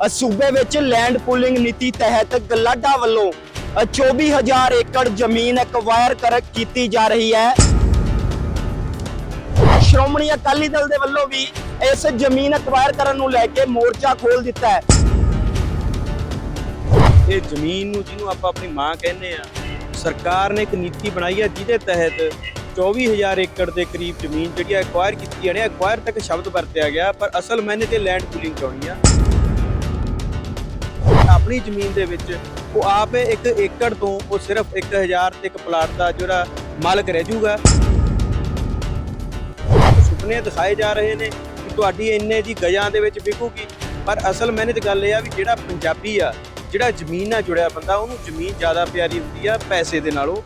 ਸੂਬੇ ਵਿੱਚ land pooling ਨੀਤੀ ਤਹਿਤ ਗਲਾਡਾ ਵੱਲੋਂ ਅ, 24000 ਏਕੜ ਜ਼ਮੀਨ ਐਕਵਾਇਰ ਕਰ ਕੀਤੀ ਜਾ ਰਹੀ ਹੈ। ਸ਼੍ਰੋਮਣੀ ਅਕਾਲੀ ਦਲ ਦੇ ਵੱਲੋਂ ਵੀ ਇਸ ਜ਼ਮੀਨ ਐਕਵਾਇਰ ਕਰਨ ਨੂੰ ਲੈ ਕੇ ਮੋਰਚਾ ਖੋਲ ਦਿੱਤਾ ਹੈ। ਇਹ ਜ਼ਮੀਨ ਨੂੰ ਜਿਹਨੂੰ ਆਪਾਂ ਆਪਣੀ ਮਾਂ ਕਹਿੰਦੇ ਆ ਸਰਕਾਰ ਨੇ ਇੱਕ ਨੀਤੀ ਬਣਾਈ ਹੈ ਜਿਹਦੇ ਤਹਿਤ 24000 ਏਕੜ ਦੇ ਕਰੀਬ ਜ਼ਮੀਨ ਜਿਹੜੀ ਹੈ ਐਕਵਾਇਰ ਕੀਤੀ ਜਾਣੀ ਐਕਵਾਇਰ ਤੱਕ ਸ਼ਬਦ ਵਰਤਿਆ ਗਿਆ ਪਰ ਅਸਲ ਮੈਨੇ ਤੇ ਲੈਂਡ ਪੂਲਿੰਗ ਚਾਉਣੀ ਆ। ਆਪਣੀ ਜ਼ਮੀਨ ਦੇ ਵਿੱਚ ਉਹ ਆਪ ਇੱਕ ਏਕੜ ਤੋਂ ਉਹ ਸਿਰਫ 1000 ਤੇ ਇੱਕ ਪਲਾਟ ਦਾ ਜਿਹੜਾ ਮਾਲਕ ਰਹਿ ਜਾਊਗਾ। ਸੁਪਨੇ ਦਿਖਾਏ ਜਾ ਰਹੇ ਨੇ ਕਿ ਤੁਹਾਡੀ ਇੰਨੇ ਦੀ ਗਜਾਂ ਦੇ ਵਿੱਚ ਵਿਕੂਗੀ। ਪਰ ਅਸਲ ਮਾਇਨੇ ਗੱਲ ਇਹ ਆ ਵੀ ਜਿਹੜਾ ਪੰਜਾਬੀ ਆ, ਜਿਹੜਾ ਜ਼ਮੀਨ ਨਾਲ ਜੁੜਿਆ ਬੰਦਾ, ਉਹਨੂੰ ਜ਼ਮੀਨ ਜ਼ਿਆਦਾ ਪਿਆਰੀ ਹੁੰਦੀ ਆ ਪੈਸੇ ਦੇ ਨਾਲੋਂ।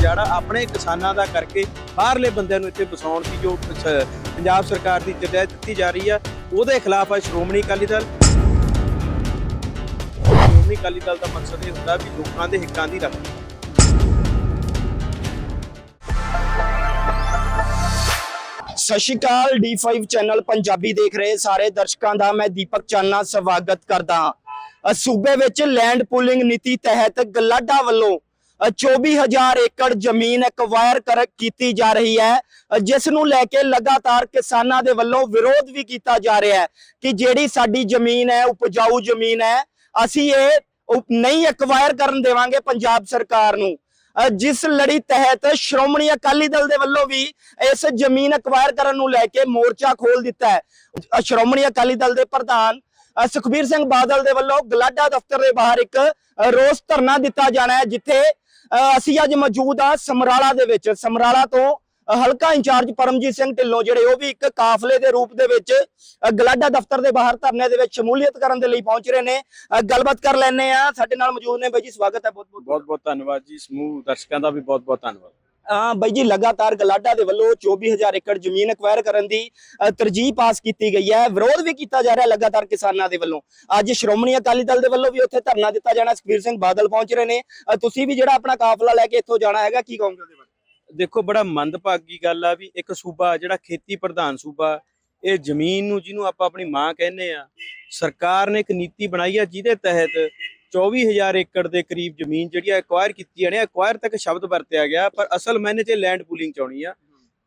ਜਿਹੜਾ ਆਪਣੇ ਕਿਸਾਨਾਂ ਦਾ ਕਰਕੇ ਬਾਹਰਲੇ ਬੰਦਿਆਂ ਨੂੰ ਇੱਥੇ ਵਸਾਉਣ ਦੀ ਜੋ ਪੰਜਾਬ ਸਰਕਾਰ ਦੀ ਜਦਿਆ ਦਿੱਤੀ ਜਾ ਰਹੀ ਆ, ਉਹਦੇ ਖਿਲਾਫ ਆ ਸ਼੍ਰੋਮਣੀ ਅਕਾਲੀ ਦਲ ਸ਼੍ਰੋਮਣੀ ਅਕਾਲੀ ਦਲ ਦਾ ਮਕਸਦ ਇਹ ਹੁੰਦਾ ਵੀ ਲੋਕਾਂ ਦੇ ਹਿੱਕਾਂ ਦੀ ਰੱਖੀ। ਸਤਿ ਸ਼੍ਰੀ ਅਕਾਲ D5 ਚੈਨਲ ਪੰਜਾਬੀ ਦੇਖ ਰਹੇ ਸਾਰੇ ਦਰਸ਼ਕਾਂ ਦਾ ਮੈਂ ਦੀਪਕ ਚਾਨਣਾ ਸਵਾਗਤ ਕਰਦਾ ਹਾਂ। ਸੂਬੇ ਵਿੱਚ ਲੈਂਡ ਪੂਲਿੰਗ ਨੀਤੀ ਤਹਿਤ ਗਲਾਡਾ ਵੱਲੋਂ ਅ, 24000 ਏਕੜ ਜ਼ਮੀਨ ਐਕਵਾਇਰ ਕਰ ਕੀਤੀ ਜਾ ਰਹੀ ਹੈ। ਜਿਸ ਨੂੰ ਲੈ ਕੇ ਲਗਾਤਾਰ ਕਿਸਾਨਾਂ ਦੇ ਵੱਲੋਂ ਵਿਰੋਧ ਵੀ ਕੀਤਾ ਜਾ ਰਿਹਾ ਹੈ ਕਿ ਜਿਹੜੀ ਸਾਡੀ ਜ਼ਮੀਨ ਹੈ ਉਪਜਾਊ ਜ਼ਮੀਨ ਹੈ ਅਸੀਂ ਇਹ ਨਹੀਂ ਐਕਵਾਇਰ ਕਰਨ ਦੇਵਾਂਗੇ ਪੰਜਾਬ ਸਰਕਾਰ ਨੂੰ। ਜਿਸ ਲੜੀ ਤਹਿਤ ਸ਼੍ਰੋਮਣੀ ਅਕਾਲੀ ਦਲ ਦੇ ਵੱਲੋਂ ਵੀ ਇਸ ਜ਼ਮੀਨ ਅਕਵਾਇਰ ਕਰਨ ਨੂੰ ਲੈ ਕੇ ਮੋਰਚਾ ਖੋਲ ਦਿੱਤਾ ਹੈ। ਸ਼੍ਰੋਮਣੀ ਅਕਾਲੀ ਦਲ ਦੇ ਪ੍ਰਧਾਨ ਸੁਖਬੀਰ ਸਿੰਘ ਬਾਦਲ ਦੇ ਵੱਲੋਂ ਗਲਾਡਾ ਦਫ਼ਤਰ ਦੇ ਬਾਹਰ ਇੱਕ ਰੋਸ ਧਰਨਾ ਦਿੱਤਾ ਜਾਣਾ ਹੈ ਜਿੱਥੇ ਅ, ਅਸੀਂ ਅੱਜ ਮੌਜੂਦ ਆ ਸਮਰਾਲਾ ਦੇ ਵਿੱਚ। ਸਮਰਾਲਾ ਤੋਂ ਹਲਕਾ ਇੰਚਾਰਜ ਪਰਮਜੀਤ ਸਿੰਘ ਢਿੱਲੋਂ ਜਿਹੜੇ ਉਹ ਵੀ ਇੱਕ ਕਾਫਲੇ ਦੇ ਰੂਪ ਦੇ ਵਿੱਚ ਗਲਾਡਾ ਦਫ਼ਤਰ ਦੇ ਬਾਹਰ ਧਰਨੇ ਦੇ ਵਿੱਚ ਸ਼ਮੂਲੀਅਤ ਕਰਨ ਦੇ ਲਈ ਪਹੁੰਚ ਰਹੇ ਨੇ। ਗੱਲਬਾਤ ਕਰ ਲੈਣੇ ਆ ਸਾਡੇ ਨਾਲ ਮੌਜੂਦ ਨੇ ਬਾਈ ਜੀ ਸਵਾਗਤ ਹੈ। ਬਹੁਤ ਬਹੁਤ ਬਹੁਤ ਬਹੁਤ ਧੰਨਵਾਦ ਜੀ। ਸਮੂਹ ਦਰਸ਼ਕਾਂ ਦਾ ਵੀ ਬਹੁਤ ਬਹੁਤ ਧੰਨਵਾਦ। ਅਹ ਬਾਈ ਜੀ ਲਗਾਤਾਰ ਗਲਾਡਾ ਦੇ ਵੱਲੋਂ 24000 ਏਕੜ ਜ਼ਮੀਨ ਐਕਵਾਇਰ ਕਰਨ ਦੀ ਤਰਜੀਹ ਪਾਸ ਕੀਤੀ ਗਈ ਹੈ। ਵਿਰੋਧ ਵੀ ਕੀਤਾ ਜਾ ਰਿਹਾ ਲਗਾਤਾਰ ਕਿਸਾਨਾਂ ਦੇ ਵੱਲੋਂ। ਅੱਜ ਸ਼੍ਰੋਮਣੀ ਅਕਾਲੀ ਦਲ ਦੇ ਵੱਲੋਂ ਵੀ ਉੱਥੇ ਧਰਨਾ ਦਿੱਤਾ ਜਾਣਾ। ਸੁਖਬੀਰ ਸਿੰਘ ਬਾਦਲ ਪਹੁੰਚ ਰਹੇ ਨੇ। ਤੁਸੀਂ ਵੀ ਜਿਹੜਾ ਆਪਣਾ ਕਾਫਲਾ ਲੈ ਕੇ ਇੱਥੋਂ ਜਾਣਾ ਹੈਗਾ ਕੀ ਕਹੋਗੇ ਦੇਖੋ, ਬੜਾ ਮੰਦਭਾਗੀ ਗੱਲ ਆ ਵੀ ਇੱਕ ਸੂਬਾ, ਜਿਹੜਾ ਖੇਤੀ ਪ੍ਰਧਾਨ ਸੂਬਾ, ਇਹ ਜ਼ਮੀਨ ਨੂੰ ਜਿਹਨੂੰ ਆਪਾਂ ਆਪਣੀ ਮਾਂ ਕਹਿੰਦੇ ਆ, ਸਰਕਾਰ ਨੇ ਇੱਕ ਨੀਤੀ ਬਣਾਈ ਆ ਜਿਹਦੇ ਤਹਿਤ 24000 ਏਕੜ ਦੇ ਕਰੀਬ ਜ਼ਮੀਨ ਜਿਹੜੀ ਆ ਐਕਵਾਇਰ ਕੀਤੀ ਜਾਣੀ ਆ। ਐਕਵਾਇਰ ਤੱਕ ਸ਼ਬਦ ਵਰਤਿਆ ਗਿਆ, ਪਰ ਅਸਲ ਮਾਇਨੇ 'ਚ ਲੈਂਡ ਪੂਲਿੰਗ ਚਾਉਣੀ ਆ।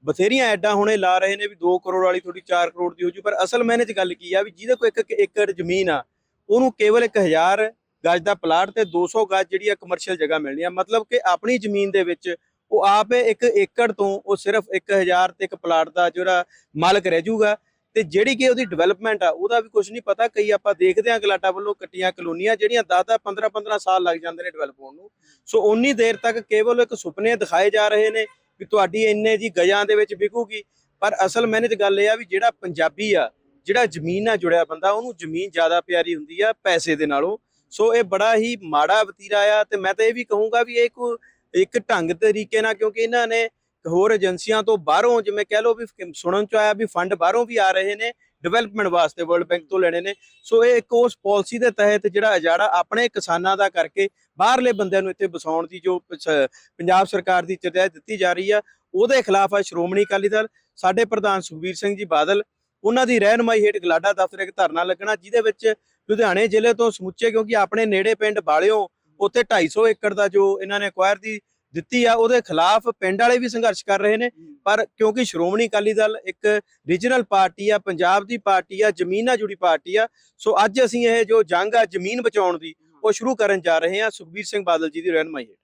ਬਥੇਰੀਆਂ ਐਡਾਂ ਹੁਣੇ ਲਾ ਰਹੇ ਨੇ ਵੀ 2 ਕਰੋੜ ਵਾਲੀ ਥੋੜੀ 4 ਕਰੋੜ ਦੀ ਹੋ ਜੂ, ਪਰ ਅਸਲ ਮਾਇਨੇ 'ਚ ਗੱਲ ਕੀ ਆ ਵੀ ਜਿਹਦੇ ਕੋਲ ਇੱਕ ਏਕੜ ਜ਼ਮੀਨ ਆ, ਉਹਨੂੰ ਕੇਵਲ 1000 ਗਜ ਦਾ ਪਲਾਟ ਤੇ 200 ਗਜ ਜਿਹੜੀ ਆ ਕਮਰਸ਼ੀਅਲ ਜਗ੍ਹਾ ਮਿਲਣੀ ਆ। ਮਤਲਬ ਕਿ ਆਪਣੀ ਜ਼ਮੀਨ ਦੇ ਵਿੱਚ ਉਹ ਆਪ ਇੱਕ ਏਕੜ ਤੋਂ ਉਹ ਸਿਰਫ 1000 ਤੇ ਇੱਕ ਪਲਾਟ ਦਾ ਜਿਹੜਾ ਮਾਲਕ ਰਹਿ ਜਾਊਗਾ ਤੇ ਜਿਹੜੀ ਕਿ ਉਹਦੀ ਡਿਵੈਲਪਮੈਂਟ ਆ, ਉਹਦਾ ਵੀ ਕੁਝ ਨਹੀਂ ਪਤਾ। ਕਈ ਆਪਾਂ ਦੇਖਦੇ ਆਂ ਗਲਾਟਾ ਵੱਲੋਂ ਕੱਟੀਆਂ ਕਲੋਨੀਆਂ ਜਿਹੜੀਆਂ 10-10 15-15 ਸਾਲ ਲੱਗ ਜਾਂਦੇ ਨੇ ਡਿਵੈਲਪ ਹੋਣ ਨੂੰ। ਸੋ ਉਨੀ ਦੇਰ ਤੱਕ ਕੇਵਲ ਇੱਕ ਸੁਪਨੇ ਦਿਖਾਏ ਜਾ ਰਹੇ ਨੇ ਵੀ ਤੁਹਾਡੀ ਇੰਨੇ ਜੀ ਗਜਾਂ ਦੇ ਵਿੱਚ ਵਿਕੂਗੀ। ਪਰ ਅਸਲ ਮੈਨੇ ਗੱਲ ਇਹ ਆ ਵੀ ਜਿਹੜਾ ਪੰਜਾਬੀ ਆ, ਜਿਹੜਾ ਜ਼ਮੀਨ ਨਾਲ ਜੁੜਿਆ ਬੰਦਾ, ਉਹਨੂੰ ਜ਼ਮੀਨ ਜ਼ਿਆਦਾ ਪਿਆਰੀ ਹੁੰਦੀ ਆ ਪੈਸੇ ਦੇ ਨਾਲੋਂ। ਸੋ ਇਹ ਬੜਾ ਹੀ ਮਾੜਾ ਵਤੀਰਾ ਆ ਤੇ ਮੈਂ ਤਾਂ ਇਹ ਵੀ ਕਹੂੰਗਾ ਵੀ ਇਹ ਕੋ ਇੱਕ ਢੰਗ ਤਰੀਕੇ ਨਾਲ, ਕਿਉਂਕਿ ਇਹਨਾਂ ਨੇ ਹੋਰ ਏਜੰਸੀਆਂ ਤੋਂ ਬਾਹਰੋਂ, ਜਿਵੇਂ ਕਹਿ ਲਓ ਵੀ ਸੁਣਨ ਚ ਆਇਆ ਵੀ ਫੰਡ ਬਾਹਰੋਂ ਵੀ ਆ ਰਹੇ ਨੇ ਡਿਵੈਲਪਮੈਂਟ ਵਾਸਤੇ ਵਰਲਡ ਬੈਂਕ ਤੋਂ ਲੈਣੇ ਨੇ। ਸੋ ਇਹ ਇੱਕ ਉਸ ਪਾਲਿਸੀ ਦੇ ਤਹਿਤ ਜਿਹੜਾ ਅਜਾੜਾ ਆਪਣੇ ਕਿਸਾਨਾਂ ਦਾ ਕਰਕੇ ਬਾਹਰਲੇ ਬੰਦਿਆਂ ਨੂੰ ਇੱਥੇ ਵਸਾਉਣ ਦੀ ਜੋ ਪੰਜਾਬ ਸਰਕਾਰ ਦੀ ਚਰਚਾ ਦਿੱਤੀ ਜਾ ਰਹੀ ਆ, ਉਹਦੇ ਖਿਲਾਫ ਆ ਸ਼੍ਰੋਮਣੀ ਅਕਾਲੀ ਦਲ, ਸਾਡੇ ਪ੍ਰਧਾਨ ਸੁਖਬੀਰ ਸਿੰਘ ਜੀ ਬਾਦਲ, ਉਹਨਾਂ ਦੀ ਰਹਿਨਮਾਈ ਹੇਠ ਗਲਾਡਾ ਦਫ਼ਤਰ ਇੱਕ ਧਰਨਾ ਲੱਗਣਾ, ਜਿਹਦੇ ਵਿੱਚ ਲੁਧਿਆਣੇ ਜ਼ਿਲ੍ਹੇ ਤੋਂ ਸਮੁੱਚੇ, ਕਿਉਂਕਿ ਆਪਣੇ ਨੇੜੇ ਪਿੰਡ ਬਾਲਿਓ ਉੱਥੇ 250 ਏਕੜ ਦਾ ਜੋ ਇਹਨਾਂ ਨੇ ਅਕਵਾਇਰ ਦੀ ਦਿੱਤੀ ਆ ਉਹਦੇ ਖਿਲਾਫ ਪਿੰਡ ਵਾਲੇ ਵੀ ਸੰਘਰਸ਼ ਕਰ ਰਹੇ ਨੇ। ਪਰ ਕਿਉਂਕਿ ਸ਼੍ਰੋਮਣੀ ਅਕਾਲੀ ਦਲ ਇੱਕ ਰੀਜਨਲ ਪਾਰਟੀ ਆ ਪੰਜਾਬ ਦੀ ਪਾਰਟੀ ਆ ਜ਼ਮੀਨ ਨਾਲ ਜੁੜੀ ਪਾਰਟੀ ਆ ਸੋ ਅੱਜ ਅਸੀਂ ਇਹ ਜੋ ਜੰਗ ਆ ਜ਼ਮੀਨ ਬਚਾਉਣ ਦੀ ਉਹ ਸ਼ੁਰੂ ਕਰਨ ਜਾ ਰਹੇ ਹਾਂ। ਸੁਖਬੀਰ ਸਿੰਘ ਬਾਦਲ ਜੀ ਦੀ ਰਹਿਨਮਾਈ ਹੇਠ।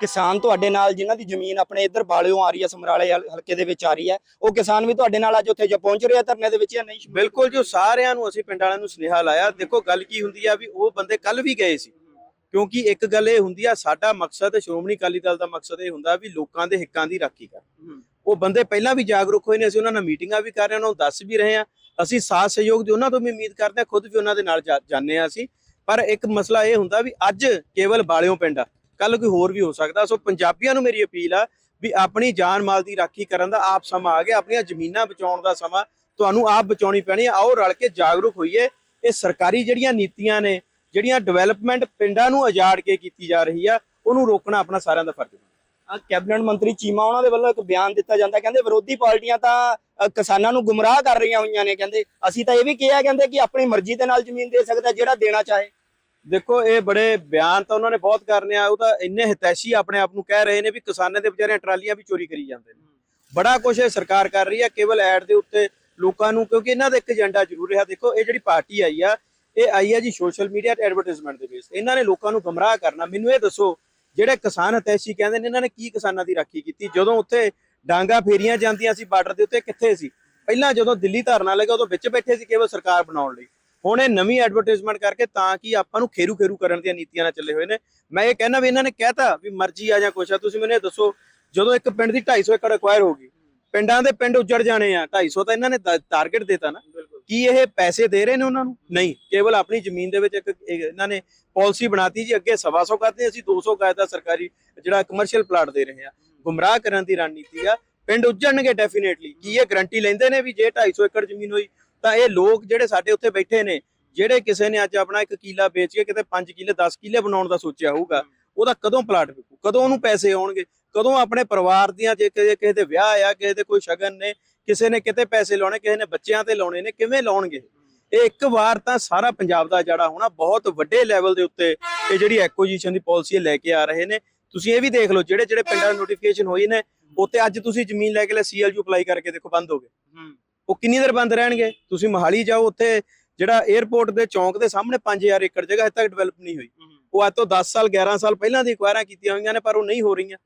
ਕਿਸਾਨ ਤੁਹਾਡੇ ਨਾਲ ਜਿਨ੍ਹਾਂ ਦੀ ਜ਼ਮੀਨ ਆਪਣੇ ਇੱਧਰ ਬਾਲਿਓ ਆ ਰਹੀ ਹੈ ਸਮਰਾਲੇ ਹਲ- ਹਲਕੇ ਦੇ ਵਿੱਚ ਆ ਰਹੀ ਹੈ ਉਹ ਕਿਸਾਨ ਵੀ ਤੁਹਾਡੇ ਨਾਲ ਅੱਜ ਉੱਥੇ ਜ ਪਹੁੰਚ ਰਹੇ ਆ ਧਰਨੇ ਦੇ ਵਿੱਚ ਜਾਂ ਨਹੀਂ? ਬਿਲਕੁਲ ਜੋ ਸਾਰਿਆਂ ਨੂੰ ਅਸੀਂ ਪਿੰਡ ਵਾਲਿਆਂ ਨੂੰ ਸੁਨੇਹਾ ਲਾਇਆ। ਦੇਖੋ ਗੱਲ ਕੀ ਹੁੰਦੀ ਆ ਵੀ ਉਹ ਬੰਦੇ ਕੱਲ ਵੀ ਗਏ ਸੀ। ਕਿਉਂਕਿ ਇੱਕ ਗੱਲ ਇਹ ਹੁੰਦੀ ਆ ਸਾਡਾ ਮਕਸਦ ਸ਼੍ਰੋਮਣੀ ਅਕਾਲੀ ਦਲ ਦਾ ਮਕਸਦ ਇਹ ਹੁੰਦਾ ਵੀ ਲੋਕਾਂ ਦੇ ਹਿੱਕਾਂ ਦੀ ਰਾਖੀ ਕਰ ਉਹ ਬੰਦੇ ਪਹਿਲਾਂ ਵੀ ਜਾਗਰੂਕ ਹੋਏ ਨੇ ਅਸੀਂ ਉਹਨਾਂ ਨਾਲ ਮੀਟਿੰਗਾਂ ਵੀ ਕਰ ਰਹੇ ਹਾਂ ਉਹਨਾਂ ਨੂੰ ਦੱਸ ਵੀ ਰਹੇ ਹਾਂ। ਅਸੀਂ ਸਾਥ ਸਹਿਯੋਗ ਦੀ ਉਹਨਾਂ ਤੋਂ ਵੀ ਉਮੀਦ ਕਰਦੇ ਹਾਂ ਖੁਦ ਵੀ ਉਹਨਾਂ ਦੇ ਨਾਲ ਜਾਂਦੇ ਹਾਂ ਅਸੀਂ। ਪਰ ਇੱਕ ਮਸਲਾ ਇਹ ਹੁੰਦਾ ਵੀ ਅੱਜ ਕੇਵਲ ਬਾਲਿਓ ਪਿੰਡ ਆ ਕੱਲ ਕੋਈ ਹੋਰ ਵੀ ਹੋ ਸਕਦਾ। ਸੋ ਪੰਜਾਬੀਆਂ ਨੂੰ ਮੇਰੀ ਅਪੀਲ ਆ ਵੀ ਆਪਣੀ ਜਾਨ ਮਾਲ ਦੀ ਰਾਖੀ ਕਰਨ ਦਾ ਆਪ ਸਮਾਂ ਆ ਗਿਆ ਆਪਣੀਆਂ ਜ਼ਮੀਨਾਂ ਬਚਾਉਣ ਦਾ ਸਮਾਂ ਤੁਹਾਨੂੰ ਆਪ ਬਚਾਉਣੀ ਪੈਣੀ ਆਓ ਰਲ ਕੇ ਜਾਗਰੂਕ ਹੋਈਏ। ਇਹ ਸਰਕਾਰੀ ਜਿਹੜੀਆਂ ਨੀਤੀਆਂ ਨੇ ਜਿਹੜੀਆਂ ਡਿਵੈਲਪਮੈਂਟ ਪਿੰਡਾਂ ਨੂੰ ਉਜਾੜ ਕੇ ਕੀਤੀ ਜਾ ਰਹੀ ਆ ਉਹਨੂੰ ਰੋਕਣਾ ਆਪਣਾ ਸਾਰਿਆਂ ਦਾ ਫਰਜ਼ ਹੈ ਅ, ਕੈਬਨਿਟ ਮੰਤਰੀ ਚੀਮਾ ਉਹਨਾਂ ਦੇ ਵੱਲੋਂ ਇੱਕ ਬਿਆਨ ਦਿੱਤਾ ਜਾਂਦਾ ਕਹਿੰਦੇ ਵਿਰੋਧੀ ਪਾਰਟੀਆਂ ਤਾਂ ਕਿਸਾਨਾਂ ਨੂੰ ਗੁੰਮਰਾਹ ਕਰ ਰਹੀਆਂ ਹੋਈਆਂ ਨੇ ਕਹਿੰਦੇ। ਅਸੀਂ ਤਾਂ ਇਹ ਵੀ ਕਿਹਾ ਕਹਿੰਦੇ ਕਿ ਆਪਣੀ ਮਰਜ਼ੀ ਦੇ ਨਾਲ ਜ਼ਮੀਨ ਦੇ ਸਕਦਾ ਜਿਹੜਾ ਦੇਣਾ ਚਾਹੇ। ਦੇਖੋ ਇਹ ਬੜੇ ਬਿਆਨ ਤਾਂ ਉਹਨਾਂ ਨੇ ਬਹੁਤ ਕਰਨੇ ਆ ਉਹ ਤਾਂ ਇੰਨੇ ਹਿਤੈਸ਼ੀ ਆਪਣੇ ਆਪ ਨੂੰ ਕਹਿ ਰਹੇ ਨੇ ਵੀ ਕਿਸਾਨਾਂ ਦੇ ਵਿਚਾਰੇ ਟਰਾਲੀਆਂ ਵੀ ਚੋਰੀ ਕਰੀ ਜਾਂਦੇ ਨੇ। ਬੜਾ ਕੁਝ ਇਹ ਸਰਕਾਰ ਕਰ ਰਹੀ ਆ ਕੇਵਲ ਐਡ ਦੇ ਉੱਤੇ ਲੋਕਾਂ ਨੂੰ ਕਿਉਂਕਿ ਇਹਨਾਂ ਦਾ ਇੱਕ ਏਜੰਡਾ ਜ਼ਰੂਰ ਰਿਹਾ। ਦੇਖੋ ਇਹ ਜਿਹੜੀ ਪਾਰਟੀ ਆਈ ਆ ਇਹ ਆਈ ਹੈ ਜੀ ਸੋਸ਼ਲ ਮੀਡੀਆ ਤੇ ਐਡਵਰਟਾਈਜ਼ਮੈਂਟ ਦੇ ਬੇਸ ਇਹਨਾਂ ਨੇ ਲੋਕਾਂ ਨੂੰ ਗਮਰਾਹ ਕਰਨਾ। ਮੈਨੂੰ ਇਹ ਦੱਸੋ, ਜਿਹੜੇ ਕਿਸਾਨ ਹਿਤੈਸ਼ੀ ਕਹਿੰਦੇ ਨੇ, ਇਹਨਾਂ ਨੇ ਕੀ ਕਿਸਾਨਾਂ ਦੀ ਰਾਖੀ ਕੀਤੀ? ਜਦੋਂ ਉੱਥੇ ਡਾਂਗਾ ਫੇਰੀਆਂ ਜਾਂਦੀਆਂ ਸੀ ਬਾਰਡਰ ਦੇ ਉੱਤੇ, ਕਿੱਥੇ ਸੀ? ਪਹਿਲਾਂ ਜਦੋਂ ਦਿੱਲੀ ਧਰਨਾ ਲੱਗਾ ਉਦੋਂ ਵਿੱਚ ਬੈਠੇ ਸੀ ਕੇਵਲ ਸਰਕਾਰ ਬਣਾਉਣ ਲਈ। ਹੁਣ ਇਹ ਨਵੀਂ ਐਡਵਰਟਾਈਜ਼ਮੈਂਟ ਕਰਕੇ ਤਾਂ ਕਿ ਆਪਾਂ ਨੂੰ ਖੇਰੂ ਖੇਰੂ ਕਰਨ ਦੀਆਂ ਨੀਤੀਆਂ ਨਾਲ ਚੱਲੇ ਹੋਏ ਨੇ। ਮੈਂ ਇਹ ਕਹਿਣਾ ਵੀ ਇਹਨਾਂ ਨੇ ਕਹਿਤਾ ਵੀ ਮਰਜ਼ੀ ਆ ਜਾਂ ਕੁਛ ਆ। ਤੁਸੀਂ ਮੈਨੂੰ ਇਹ ਦੱਸੋ, ਜਦੋਂ ਇੱਕ ਪਿੰਡ ਦੀ 250 ਏਕੜ ਐਕਵਾਇਰ ਹੋ ਗਈ, ਪਿੰਡਾਂ ਦੇ ਪਿੰਡ ਉੱਜੜ ਜਾਣੇ ਆ 250 ਤਾਂ ਇਹਨਾਂ ਨੇ ਟਾਰਗੇਟ ਦਿੱਤਾ ਨਾ। ਕੀ ਇਹ ਪੈਸੇ ਦੇ ਰਹੇ ਨੇ ਉਹਨਾਂ ਨੂੰ? ਨਹੀਂ, ਕੇਵਲ ਆਪਣੀ ਜ਼ਮੀਨ ਦੇ ਵਿੱਚ ਇੱਕ ਇਹਨਾਂ ਨੇ ਪਾਲਿਸੀ ਬਣਾਤੀ ਜੀ, ਅੱਗੇ 125 ਕਰਦੇ, ਅਸੀਂ 200 ਕਾਇਦਾ ਸਰਕਾਰੀ ਜਿਹੜਾ ਕਮਰਸ਼ੀਅਲ ਪਲਾਟ ਦੇ ਰਹੇ ਆ। ਗੁੰਮਰਾਹ ਕਰਨ ਦੀ ਰਣਨੀਤੀ ਆ। ਪਿੰਡ ਉੱਜਣਗੇ ਡੈਫੀਨੇਟਲੀ ਕੀ ਇਹ ਗਰੰਟੀ ਲੈਂਦੇ ਨੇ ਵੀ ਜੇ 250 ਏਕੜ ਜ਼ਮੀਨ ਹੋਈ, ਤਾਂ ਇਹ ਲੋਕ ਜਿਹੜੇ ਸਾਡੇ ਉੱਥੇ ਬੈਠੇ ਨੇ, ਜਿਹੜੇ ਕਿਸੇ ਨੇ ਅੱਜ ਆਪਣਾ ਇੱਕ ਕਿੱਲਾ ਵੇਚ ਕੇ ਕਿਤੇ 5 ਕਿੱਲੇ 10 ਕਿਲੇ ਬਣਾਉਣ ਦਾ ਸੋਚਿਆ ਹੋਊਗਾ, ਉਹਦਾ ਕਦੋਂ ਪਲਾਟ ਵਿਕੂ? ਕਦੋਂ ਉਹਨੂੰ ਪੈਸੇ ਆਉਣਗੇ? ਕਦੋਂ ਆਪਣੇ ਪਰਿਵਾਰ ਦੀਆਂ ਜੇ ਕਿਸੇ ਕਿਸੇ ਦੇ ਵਿਆਹ ਆ ਕਿਸੇ ਦੇ ਕੋਈ ਸ਼ਗਨ ਨੇ ਕਿਸੇ ਨੇ ਕਿਤੇ ਪੈਸੇ ਲਾਉਣੇ ਕਿਸੇ ਨੇ ਬੱਚਿਆਂ ਤੇ ਲਾਉਣੇ ਨੇ ਕਿਵੇਂ ਲਾਉਣਗੇ? ਇਹ ਇੱਕ ਵਾਰ ਤਾਂ ਸਾਰਾ ਪੰਜਾਬ ਦਾ ਜੜਾ ਹੋਣਾ ਬਹੁਤ ਵੱਡੇ ਲੈਵਲ ਦੇ ਉੱਤੇ ਇਹ ਜਿਹੜੀ ਐਕੁਜੀਸ਼ਨ ਦੀ ਪਾਲਿਸੀ ਲੈ ਕੇ ਆ ਰਹੇ ਨੇ। ਤੁਸੀਂ ਇਹ ਵੀ ਦੇਖ ਲਓ ਜਿਹੜੇ ਜਿਹੜੇ ਪਿੰਡਾਂ ਦੀ ਨੋਟੀਫਿਕੇਸ਼ਨ ਹੋਈ ਨੇ ਉੱਤੇ ਅੱਜ ਤੁਸੀਂ ਜ਼ਮੀਨ ਲੈ ਕੇ ਲੈ ਸੀਐਲਯੂ ਅਪਲਾਈ ਕਰਕੇ ਦੇਖੋ ਬੰਦ ਹੋ ਗਏ। ਉਹ ਕਿੰਨੀ ਦੇਰ ਬੰਦ ਰਹਿਣਗੇ? ਤੁਸੀਂ ਮਹਾਲੀ ਜਾਓ ਉੱਥੇ ਜਿਹੜਾ 에ਅਰਪੋਰਟ ਦੇ ਚੌਂਕ ਦੇ ਸਾਹਮਣੇ 5000 ਏਕੜ ਜਗ੍ਹਾ ਹਜੇ ਤੱਕ ਡਿਵੈਲਪ ਨਹੀਂ ਹੋਈ। ਉਹ ਅੱਜ ਤੋਂ 10 ਸਾਲ 11 ਸਾਲ ਪਹਿਲਾਂ ਦੀ ਅਕਵਾਇਰਾਂ ਕੀਤੀਆਂ ਹੋਈਆਂ ਨੇ ਪਰ ਉਹ ਨਹੀਂ ਹੋ ਰਹੀਆਂ।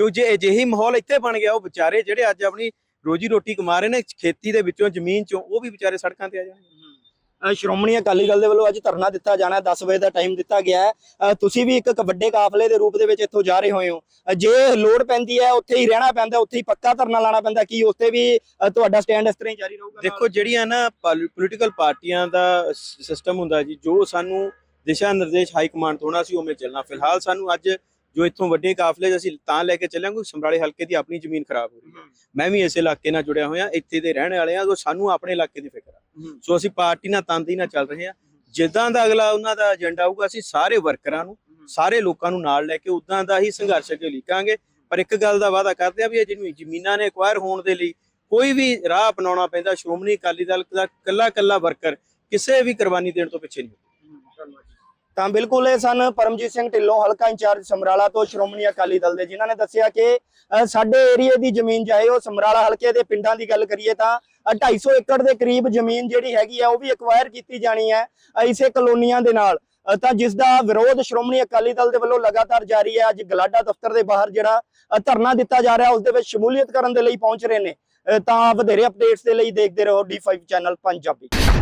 ਕਿਉਂ ਜੇ ਅਜਿਹੀ ਮਾਹੌਲ ਇੱਥੇ ਬਣ ਗਿਆ ਉਹ ਵਿਚਾਰੇ ਜਿਹੜੇ ਅੱਜ ਆਪਣੀ ਰੋਜੀ ਰੋਟੀ ਕਮਾ ਰਹੇ ਨੇ ਖੇਤੀ ਦੇ ਵਿੱਚੋਂ ਜ਼ਮੀਨ ਚੋਂ ਉਹ ਵੀ ਵਿਚਾਰੇ ਸੜਕਾਂ ਤੇ ਆ ਜਾਣਗੇ। ਸ਼੍ਰੋਮਣੀ ਅਕਾਲੀ ਦਲ ਦੇ ਵੱਲੋਂ ਅੱਜ ਧਰਨਾ ਦਿੱਤਾ ਜਾਣਾ ਹੈ 10 ਵਜੇ ਦਾ ਟਾਈਮ ਦਿੱਤਾ ਗਿਆ ਹੈ। ਤੁਸੀਂ ਵੀ ਇੱਕ ਵੱਡੇ ਕਾਫਲੇ ਦੇ ਰੂਪ ਦੇ ਵਿੱਚ ਇੱਥੋਂ ਜਾ ਰਹੇ ਹੋਏ ਹੋ। ਜੇ ਲੋੜ ਪੈਂਦੀ ਹੈ ਉੱਥੇ ਹੀ ਰਹਿਣਾ ਪੈਂਦਾ ਉੱਥੇ ਹੀ ਪੱਕਾ ਧਰਨਾ ਲਾਣਾ ਪੈਂਦਾ ਕੀ ਉੱਥੇ ਵੀ ਤੁਹਾਡਾ ਸਟੈਂਡ ਇਸ ਤਰ੍ਹਾਂ ਹੀ ਜਾਰੀ ਰਹੂਗਾ? ਦੇਖੋ ਜਿਹੜੀਆਂ ਨਾ ਪੋਲੀਟੀਕਲ ਪਾਰਟੀਆਂ ਦਾ ਸਿਸਟਮ ਹੁੰਦਾ ਜੀ ਜੋ ਸਾਨੂੰ ਦਿਸ਼ਾ ਨਿਰਦੇਸ਼ ਹਾਈ ਕਮਾਂਡ ਤੋਂ ਹੋਣਾ ਸੀ ਉਵੇਂ ਚੱਲਣਾ। ਫਿਲਹਾਲ ਸਾਨੂੰ ਅੱਜ ਜੋ ਇੱਥੋਂ ਵੱਡੇ ਕਾਫਲੇ ਅਸੀਂ ਤਾਂ ਲੈ ਕੇ ਚੱਲਾਂਗੇ ਕਿਉਂਕਿ ਸਮਰਾਲੇ ਹਲਕੇ ਦੀ ਆਪਣੀ ਜ਼ਮੀਨ ਖਰਾਬ ਹੋ ਰਹੀ ਹੈ। ਮੈਂ ਵੀ ਇਸ ਇਲਾਕੇ ਨਾਲ ਜੁੜਿਆ ਹੋਇਆ ਇੱਥੇ ਦੇ ਰਹਿਣ ਵਾਲੇ ਆ ਸੋ ਸਾਨੂੰ ਆਪਣੇ ਇਲਾਕੇ ਦੀ ਫਿਕਰ ਆ। ਸੋ ਅਸੀਂ ਪਾਰਟੀ ਨਾਲ ਤੰਦੀ ਨਾਲ ਚੱਲ ਰਹੇ ਹਾਂ। ਜਿੱਦਾਂ ਦਾ ਅਗਲਾ ਉਹਨਾਂ ਦਾ ਏਜੰਡਾ ਆਊਗਾ ਅਸੀਂ ਸਾਰੇ ਵਰਕਰਾਂ ਨੂੰ ਸਾਰੇ ਲੋਕਾਂ ਨੂੰ ਨਾਲ ਲੈ ਕੇ ਉਦਾਂ ਦਾ ਹੀ ਸੰਘਰਸ਼ ਅੱਗੇ ਲਿਖਾਂਗੇ ਪਰ ਇੱਕ ਗੱਲ ਦਾ ਵਾਅਦਾ ਕਰਦੇ ਆ ਵੀ ਇਹ ਜਿਹੜੀਆਂ ਜ਼ਮੀਨਾਂ ਨੇ ਐਕਵਾਇਰ ਹੋਣ ਦੇ ਲਈ ਕੋਈ ਵੀ ਰਾਹ ਅਪਣਾਉਣਾ ਪੈਂਦਾ ਸ਼੍ਰੋਮਣੀ ਅਕਾਲੀ ਦਲ ਦਾ ਕੱਲਾ ਕੱਲਾ ਵਰਕਰ ਕਿਸੇ ਵੀ ਕੁਰਬਾਨੀ ਦੇਣ ਤੋਂ ਪਿੱਛੇ ਨਹੀਂ ਤਾਂ ਬਿਲਕੁਲ ਇਹ ਸਨ ਪਰਮਜੀਤ ਸਿੰਘ ਢਿੱਲੋਂ ਹਲਕਾ ਇੰਚਾਰਜ ਸਮਰਾਲਾ ਤੋਂ ਸ਼੍ਰੋਮਣੀ ਅਕਾਲੀ ਦਲ ਦੇ ਜਿਨ੍ਹਾਂ ਨੇ ਦੱਸਿਆ ਕਿ ਸਾਡੇ ਏਰੀਏ ਦੀ ਜ਼ਮੀਨ ਚਾਹੇ ਉਹ ਸਮਰਾਲਾ ਹਲਕੇ ਦੇ ਪਿੰਡਾਂ ਦੀ ਗੱਲ ਕਰੀਏ ਤਾਂ ਅ, 250 ਏਕੜ ਦੇ ਕਰੀਬ ਜ਼ਮੀਨ ਜਿਹੜੀ ਹੈਗੀ ਹੈ ਉਹ ਵੀ ਐਕਵਾਇਰ ਕੀਤੀ ਜਾਣੀ ਹੈ ਇਸੇ ਕਲੋਨੀਆਂ ਦੇ ਨਾਲ। ਤਾਂ ਜਿਸ ਦਾ ਵਿਰੋਧ ਸ਼੍ਰੋਮਣੀ ਅਕਾਲੀ ਦਲ ਦੇ ਵੱਲੋਂ ਲਗਾਤਾਰ ਜਾਰੀ ਹੈ ਅੱਜ ਗਲਾਡਾ ਦਫ਼ਤਰ ਦੇ ਬਾਹਰ ਜਿਹੜਾ ਧਰਨਾ ਦਿੱਤਾ ਜਾ ਰਿਹਾ ਉਸ ਦੇ ਵਿੱਚ ਸ਼ਮੂਲੀਅਤ ਕਰਨ ਦੇ ਲਈ ਪਹੁੰਚ ਰਹੇ ਨੇ। ਤਾਂ ਵਧੇਰੇ ਅਪਡੇਟਸ ਦੇ ਲਈ ਦੇਖਦੇ ਰਹੋ D5 ਚੈਨਲ ਪੰਜਾਬੀ।